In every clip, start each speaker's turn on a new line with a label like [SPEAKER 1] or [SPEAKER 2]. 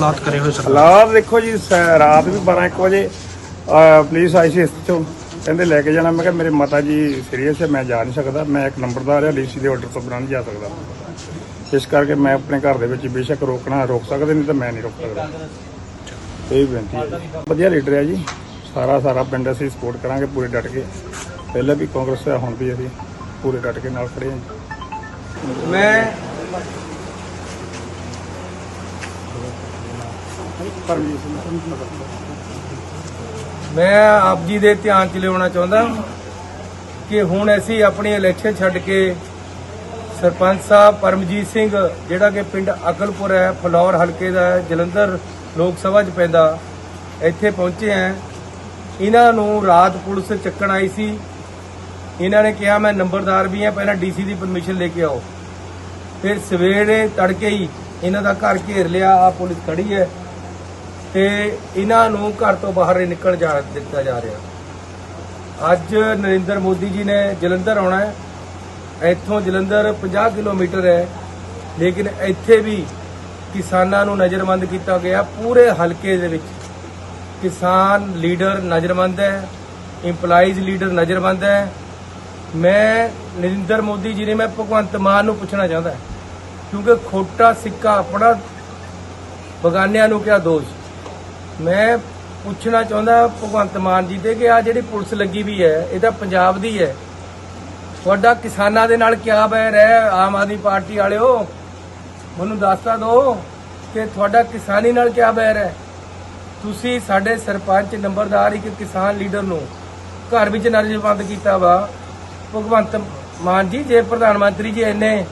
[SPEAKER 1] ਹਾਲਾਤ ਕਰੇ ਹੋਏ ਸਰਕਾਰ?
[SPEAKER 2] ਹਾਲਾਤ ਦੇਖੋ ਜੀ ਸ- ਰਾਤ ਵੀ 12 1 ਵਜੇ ਅਹ, ਪੁਲਿਸ ਆਈ ਸੀ ਇਸ ਤੋਂ ਕਹਿੰਦੇ ਲੈ ਕੇ ਜਾਣਾ। ਮੈਂ ਕਿਹਾ ਮੇਰੇ ਮਾਤਾ ਜੀ ਸੀਰੀਅਸ ਹੈ ਮੈਂ ਜਾ ਨਹੀਂ ਸਕਦਾ। ਮੈਂ ਇੱਕ ਨੰਬਰਦਾਰ ਆ ਡੀਸੀ ਦੇ ਆਰਡਰ ਤੋਂ ਬਿਨਾਂ ਨਹੀਂ ਜਾ ਸਕਦਾ। ਇਸ ਕਰਕੇ ਮੈਂ ਆਪਣੇ ਘਰ ਦੇ ਵਿੱਚ ਬੇਸ਼ੱਕ ਰੋਕਣਾ ਰੋਕ ਸਕਦੇ ਨਹੀਂ ਤਾਂ ਮੈਂ ਨਹੀਂ ਰੋਕ ਸਕਦਾ। ਇਹ ਬੇਨਤੀ ਹੈ ਜੀ। ਵਧੀਆ ਲੀਡਰ ਹੈ ਜੀ। ਸਾਰਾ ਸਾਰਾ ਪਿੰਡ ਅਸੀਂ ਸਪੋਰਟ ਕਰਾਂਗੇ ਪੂਰੇ ਡਟ ਕੇ। ਪਹਿਲਾਂ ਵੀ ਕਾਂਗਰਸ ਹੈ ਹੁਣ ਵੀ ਅਸੀਂ ਪੂਰੇ ਡਟ ਕੇ ਨਾਲ ਖੜੇ ਹਾਂ ਜੀ।
[SPEAKER 3] ਮੈਂ ਮੈਂ ਆਪ ਜੀ ਦੇ ਧਿਆਨ ਚ ਲਿਆਉਣਾ ਚਾਹੁੰਦਾ ਕਿ ਹੁਣ ਅਸੀਂ ਆਪਣੀ ਇਲੈਕਸ਼ਨ ਛੱਡ ਕੇ ਸਰਪੰਚ ਸਾਹਿਬ ਪਰਮਜੀਤ ਸਿੰਘ, ਜਿਹੜਾ ਕਿ ਪਿੰਡ ਅਕਲਪੁਰ ਹੈ, ਫਲੌਰ ਹਲਕੇ ਦਾ ਜਲੰਧਰ ਲੋਕ ਸਭਾ 'ਚ ਪੈਂਦਾ, ਇੱਥੇ ਪਹੁੰਚੇ ਆ ਇਹਨਾਂ ਨੂੰ ਰਾਤ ਪੁਲਿਸ ਚੱਕਣ ਆਈ ਸੀ। ਇਹਨਾਂ ਨੇ ਕਿਹਾ, ਮੈਂ ਨੰਬਰਦਾਰ ਵੀ ਹਾਂ, ਪਹਿਲਾਂ ਡੀਸੀ ਦੀ ਪਰਮਿਸ਼ਨ ਲੈ ਕੇ ਆਓ। ਫਿਰ ਸਵੇਰੇ ਤੜਕੇ ਹੀ ਇਹਨਾਂ ਦਾ ਘਰ ਘੇਰ ਲਿਆ ਆ ਪੁਲਿਸ ਖੜੀ ਹੈ। ਤੇ ਇਹਨਾਂ ਨੂੰ ਘਰ ਤੋਂ ਬਾਹਰ ਨਹੀਂ ਨਿਕਲ ਜਾ ਦਿੱਤਾ ਜਾ ਰਿਹਾ। ਅੱਜ ਨਰਿੰਦਰ ਮੋਦੀ ਜੀ ਨੇ ਜਲੰਧਰ ਆਉਣਾ ਹੈ। ਇੱਥੋਂ ਜਲੰਧਰ 50 ਕਿਲੋਮੀਟਰ ਹੈ। ਲੇਕਿਨ ਇੱਥੇ ਵੀ ਕਿਸਾਨਾਂ ਨੂੰ ਨਜ਼ਰਬੰਦ ਕੀਤਾ ਗਿਆ ਪੂਰੇ ਹਲਕੇ ਦੇ ਵਿੱਚ। ਕਿਸਾਨ ਲੀਡਰ ਨਜ਼ਰਬੰਦ ਹੈ, EMPLOYEES ਲੀਡਰ ਨਜ਼ਰਬੰਦ ਹੈ। ਮੈਂ ਨਰਿੰਦਰ ਮੋਦੀ ਜੀ ਨੇ, ਮੈਂ ਭਗਵੰਤ ਮਾਨ ਨੂੰ ਪੁੱਛਣਾ ਚਾਹੁੰਦਾ ਕਿਉਂਕਿ ਖੋਟਾ ਸਿੱਕਾ ਆਪਣਾ ਬਗਾਨਿਆਂ ਨੂੰ ਕਿਹਾ ਦੋਸ਼? ਮੈਂ ਪੁੱਛਣਾ ਚਾਹੁੰਦਾ ਭਗਵੰਤ ਮਾਨ ਜੀ ਦੇ ਕਿ ਆ ਜਿਹੜੀ ਪੁਲਿਸ ਲੱਗੀ ਵੀ ਹੈ, ਇਹ ਤਾਂ ਪੰਜਾਬ ਦੀ ਹੈ। ਤੁਹਾਡਾ ਕਿਸਾਨਾਂ ਦੇ ਨਾਲ ਕਿਆ ਬੈਰ ਹੈ, ਆਮ ਆਦਮੀ ਪਾਰਟੀ ਵਾਲਿਓ? ਮੈਨੂੰ ਦੱਸਤਾ ਦਿਓ ਕਿ ਤੁਹਾਡਾ ਕਿਸਾਨੀ ਨਾਲ ਕਿਆ ਬੈਰ ਹੈ? ਤੁਸੀਂ ਸਾਡੇ ਸਰਪੰਚ, ਨੰਬਰਦਾਰ, ਇੱਕ ਕਿਸਾਨ ਲੀਡਰ ਨੂੰ ਘਰ ਵਿੱਚ ਨਜ਼ਰਬੰਦ ਕੀਤਾ ਵਾ। ਭਗਵੰਤ ਮਾਨ ਜੀ, ਜੇ ਪ੍ਰਧਾਨ ਮੰਤਰੀ ਜੀ ਇੰਨੇ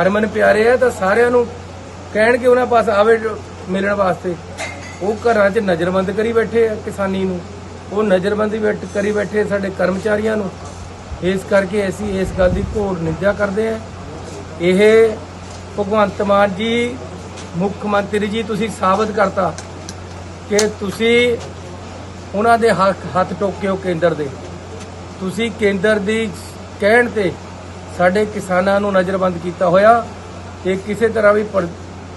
[SPEAKER 3] ਹਰਮਨ ਪਿਆਰੇ ਆ, ਤਾਂ ਸਾਰਿਆਂ ਨੂੰ ਕਹਿਣਗੇ ਉਹਨਾਂ ਪਾਸ ਆਵੇ ਮਿਲਣ ਵਾਸਤੇ। ਉਹ ਘਰਾਂ 'ਚ ਨਜ਼ਰਬੰਦ ਕਰੀ ਬੈਠੇ ਆ ਕਿਸਾਨੀ ਨੂੰ। ਉਹ ਨਜ਼ਰਬੰਦੀ ਬੈਠ, ਕਰੀ ਬੈਠੇ ਸਾਡੇ ਕਰਮਚਾਰੀਆਂ ਨੂੰ। ਇਸ ਕਰਕੇ ਅਸੀਂ ਇਸ ਗੱਲ ਦੀ ਘੋਰ ਨਿੰਦਿਆ ਕਰਦੇ ਆ। ਇਹ ਭਗਵੰਤ ਮਾਨ ਜੀ, ਮੁੱਖ ਮੰਤਰੀ ਜੀ ਤੁਸੀਂ ਸਾਬਤ ਕਰਤਾ ਕਿ ਤੁਸੀਂ ਉਹਨਾਂ ਦੇ ਹੱਥ ਹੱਥ ਟੋਕੇ ਹੋ ਕੇਂਦਰ ਦੇ। ਤੁਸੀਂ ਕੇਂਦਰ ਦੀ ਕਹਿਣ ਤੇ ਸਾਡੇ ਕਿਸਾਨਾਂ ਨੂੰ ਨਜ਼ਰਬੰਦ ਕੀਤਾ ਹੋਇਆ। ਇਹ ਕਿਸੇ ਤਰ੍ਹਾਂ ਵੀ ਪਰ-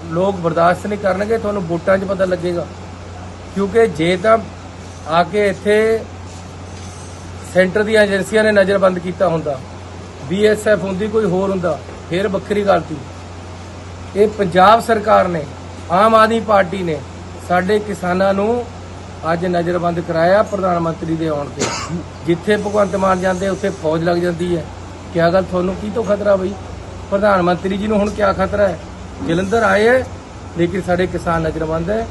[SPEAKER 3] ਲੋਕ ਬਰਦਾਸ਼ਤ ਨਹੀਂ ਕਰਨਗੇ, ਤੁਹਾਨੂੰ ਵੋਟਾਂ 'ਚ ਪਤਾ ਲੱਗੇਗਾ। ਕਿਉਂਕਿ ਜੇ ਤਾਂ ਆ ਕੇ ਇੱਥੇ ਸੈਂਟਰ ਦੀਆਂ ਏਜੰਸੀਆਂ ਨੇ ਨਜ਼ਰਬੰਦ ਕੀਤਾ ਹੁੰਦਾ ਬੀਐਸਐਫ ਹੁੰਦੀ ਕੋਈ ਹੋਰ ਹੁੰਦਾ, ਫਿਰ ਵੱਖਰੀ ਗੱਲ ਸੀ। ਇਹ ਪੰਜਾਬ ਸਰਕਾਰ ਨੇ, ਆਮ ਆਦਮੀ ਪਾਰਟੀ ਨੇ ਸਾਡੇ ਕਿਸਾਨਾਂ ਨੂੰ ਅੱਜ ਨਜ਼ਰਬੰਦ ਕਰਾਇਆ ਪ੍ਰਧਾਨ ਮੰਤਰੀ ਦੇ ਆਉਣ ਤੇ। ਜਿੱਥੇ ਭਗਵੰਤ ਮਾਨ ਜਾਂਦੇ, ਉੱਥੇ ਫੌਜ ਲੱਗ ਜਾਂਦੀ ਹੈ। ਕਿਆ ਗੱਲ ਤੁਹਾਨੂੰ ਕੀ ਤੋਂ ਖਤਰਾ ਬਈ? ਪ੍ਰਧਾਨ ਮੰਤਰੀ ਜੀ ਨੂੰ ਹੁਣ ਕਿਆ ਖਤਰਾ ਹੈ? ਜਲੰਧਰ ਆਏ ਹੈ ਲੇਕਿਨ ਸਾਡੇ ਕਿਸਾਨ ਨਜ਼ਰਬੰਦ ਹੈ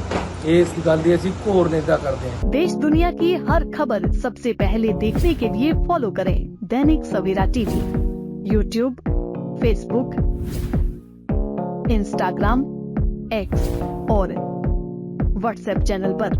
[SPEAKER 3] ਇਸ ਗੱਲ ਦੀ ਅਸੀਂ ਘੋਰ ਨਿੰਦਾ ਕਰਦੇ ਹਾਂ
[SPEAKER 4] देश दुनिया की हर खबर सबसे पहले देखने के लिए फॉलो करें Dainik Savera TV YouTube Facebook Instagram X और व्हाट्सएप चैनल पर।